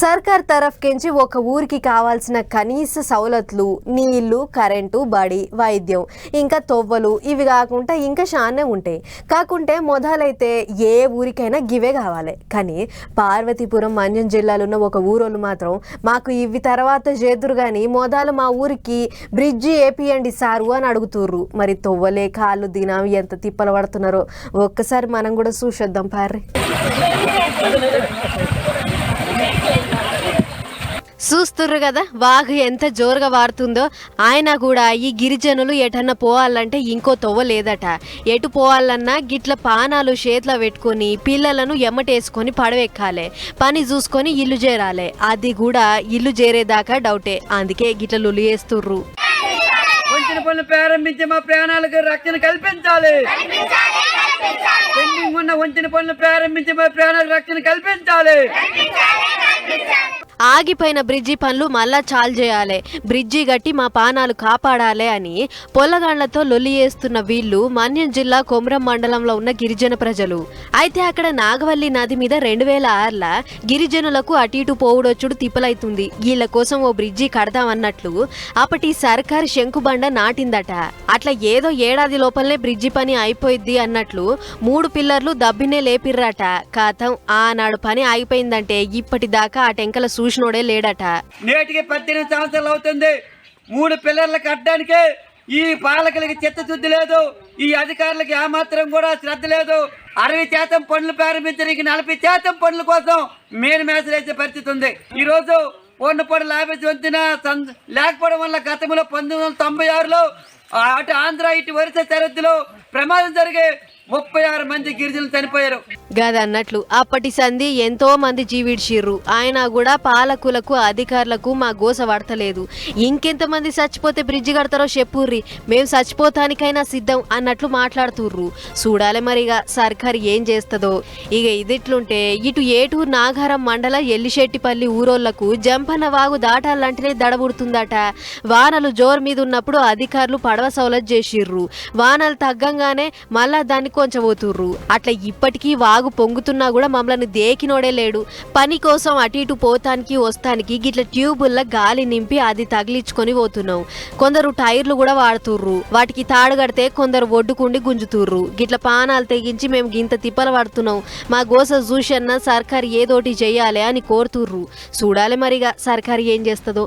సర్కార్ తరఫుకించి ఒక ఊరికి కావాల్సిన కనీస సౌలతులు నీళ్ళు కరెంటు బడి వైద్యం ఇంకా తొవ్వలు ఇవి కాకుండా ఇంకా చానే ఉంటాయి. కాకుంటే మొదలైతే ఏ ఊరికైనా గివే కావాలి. కానీ పార్వతీపురం మన్యం జిల్లాలో ఉన్న ఒక ఊరోళ్ళు మాత్రం మాకు ఇవి తర్వాత చేదురు కానీ మొదలు మా ఊరికి బ్రిడ్జి ఏపియండి సారు అని అడుగుతుర్రు. మరి తొవ్వలే కాళ్ళు దినం ఎంత తిప్పలు పడుతున్నారో ఒక్కసారి మనం కూడా చూసొద్దాం పార్రి. చూస్తుర్రు కదా వాగు ఎంత జోరుగా వారుతుందో. ఆయన కూడా ఈ గిరిజనులు ఎటన్నా పోవాలంటే ఇంకో తొవ్వ లేదట. ఎటు పోవాలన్నా గిట్ల పానాలు చేతిలో పెట్టుకొని పిల్లలను ఎమ్మటేసుకొని పడవెక్కాలి. పని చూసుకొని ఇల్లు చేరాలి. అది కూడా ఇల్లు చేరేదాకా డౌటే. అందుకే గిట్ల లులు చేస్తుర్రు. వంచిన పనులు ప్రారంభించి మా ప్రాణాలకు రక్షణ కల్పించాలి. పెండింగ్ ఉన్న వంచిన పనులు ప్రారంభించి మా ప్రాణాలకు రక్షణ కల్పించాలి. ఆగిపోయిన బ్రిడ్జి పనులు మళ్ళా చాలు చేయాలి. బ్రిడ్జి గట్టి మా పానాలు కాపాడాలి అని పొల్లగాండ్లతో లొల్లి చేస్తున్న వీళ్ళు మన్యం జిల్లా కొమరం మండలంలో ఉన్న గిరిజన ప్రజలు. అయితే అక్కడ నాగవల్లి నది మీద రెండు వేల ఆరుల గిరిజనులకు అటు ఇటు పోవుడొచ్చుడు తిప్పలైతుంది. వీళ్ళ కోసం ఓ బ్రిడ్జి కడదామన్నట్లు అప్పటి సర్కారు శంకుబండ నాటిందట. అట్లా ఏదో ఏడాది లోపలనే బ్రిడ్జి పని అయిపోయిద్ది అన్నట్లు మూడు పిల్లర్లు దబ్బినే లేపిర్రట. కాతం ఆనాడు పని ఆగిపోయిందంటే ఇప్పటిదాకా ఆ టెంకల చూసినోడే లేడట. నేటికి పద్దెనిమిది సంవత్సరాలు అవుతుంది. మూడు పిల్లర్లు కట్టడానికి ఈ పాలకులకి చిత్తశుద్ధి లేదు. ఈ అధికారులకి ఏమాత్రం కూడా శ్రద్ధ లేదు. అరవై శాతం పనులు ప్రారంభించడానికి నలభై శాతం పనుల కోసం మేలు మేసలేసే పరిస్థితి ఉంది. ఈరోజు రోజు పొడి పనులు ఆఫీస్ సం- లేకపోవడం వల్ల గతంలో పంతొమ్మిది వందల తొంభై ఆరులో అటు ఆంధ్ర ఇటు వరుస సరిహద్దులో ప్రమాదం జరిగే ముప్పై ఆరు మంది గిరిజనులు చనిపోయారు. గదన్నట్లు అప్పటి సంధి ఎంతో మంది జీవిడ్చిర్రు ఆయన కూడా పాలకులకు అధికారులకు మా గోస పడతలేదు. ఇంకెంతమంది చచ్చిపోతే బ్రిడ్జి కడతారో చెప్పుర్రి. మేము చచ్చిపోతానికైనా సిద్ధం అన్నట్లు మాట్లాడుతుర్రు. చూడాలి మరిగా సర్కారు ఏం చేస్తుందో. ఇక ఇదిట్లుంటే ఇటు ఏటూరు నాగారం మండల ఎల్లిశెట్టిపల్లి ఊరోళ్ళకు జంపన వాగు దాటాలంటేనే దడబుడుతుందట. వానలు జోరు మీద ఉన్నప్పుడు అధికారులు పడవ సౌలత్ చేసిర్రు. వానలు తగ్గంగా తగ్గంగానే మళ్ళా దాన్ని కొంచెం పోతుర్రు అట్లా ఇప్పటికీ వాగు పొంగుతున్నా కూడా మమ్మల్ని దేకినోడే లేడు. పని కోసం అటు ఇటు పోతానికి వస్తానికి గిట్ల ట్యూబుల్ల గాలి నింపి అది తగిలించుకొని పోతున్నాం. కొందరు టైర్లు కూడా వాడుతుర్రు. వాటికి తాడు కడితే కొందరు ఒడ్డుకుండి గుంజుతుర్రు. గిట్ల పానాలు తెగించి మేము గింత తిప్పలు పడుతున్నాం. మా గోస చూసన్న సర్కారు ఏదోటి చెయ్యాలి అని కోరుతుర్రు. చూడాలి మరిగా సర్కారు ఏం చేస్తుందో.